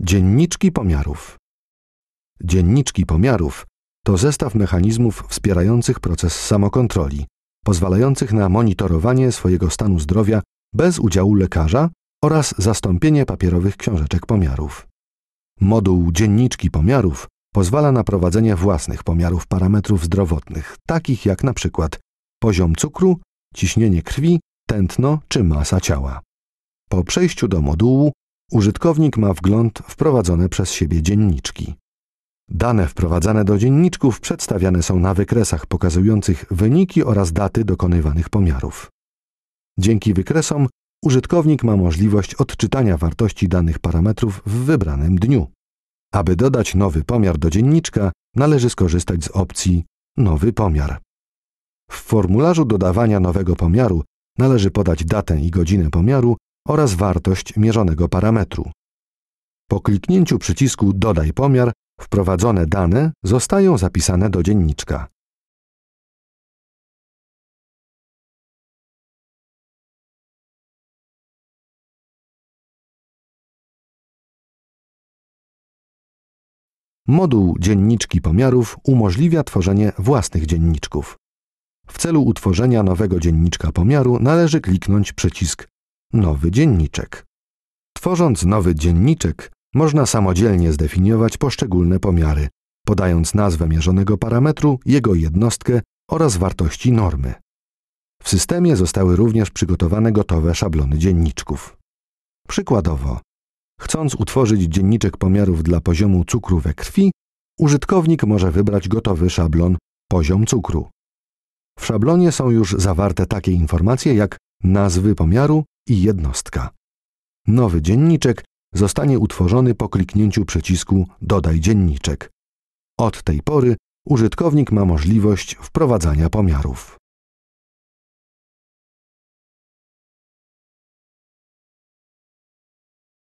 Dzienniczki pomiarów. Dzienniczki pomiarów to zestaw mechanizmów wspierających proces samokontroli, pozwalających na monitorowanie swojego stanu zdrowia bez udziału lekarza oraz zastąpienie papierowych książeczek pomiarów. Moduł dzienniczki pomiarów pozwala na prowadzenie własnych pomiarów parametrów zdrowotnych, takich jak przykład poziom cukru, ciśnienie krwi, tętno czy masa ciała. Po przejściu do modułu użytkownik ma wgląd w prowadzone przez siebie dzienniczki. Dane wprowadzane do dzienniczków przedstawiane są na wykresach pokazujących wyniki oraz daty dokonywanych pomiarów. Dzięki wykresom użytkownik ma możliwość odczytania wartości danych parametrów w wybranym dniu. Aby dodać nowy pomiar do dzienniczka, należy skorzystać z opcji Nowy pomiar. W formularzu dodawania nowego pomiaru należy podać datę i godzinę pomiaru oraz wartość mierzonego parametru. Po kliknięciu przycisku Dodaj pomiar wprowadzone dane zostają zapisane do dzienniczka. Moduł dzienniczki pomiarów umożliwia tworzenie własnych dzienniczków. W celu utworzenia nowego dzienniczka pomiaru należy kliknąć przycisk Nowy dzienniczek. Tworząc nowy dzienniczek, można samodzielnie zdefiniować poszczególne pomiary, podając nazwę mierzonego parametru, jego jednostkę oraz wartości normy. W systemie zostały również przygotowane gotowe szablony dzienniczków. Przykładowo, chcąc utworzyć dzienniczek pomiarów dla poziomu cukru we krwi, użytkownik może wybrać gotowy szablon poziom cukru. W szablonie są już zawarte takie informacje jak nazwy pomiaru i jednostka. Nowy dzienniczek zostanie utworzony po kliknięciu przycisku Dodaj dzienniczek. Od tej pory użytkownik ma możliwość wprowadzania pomiarów.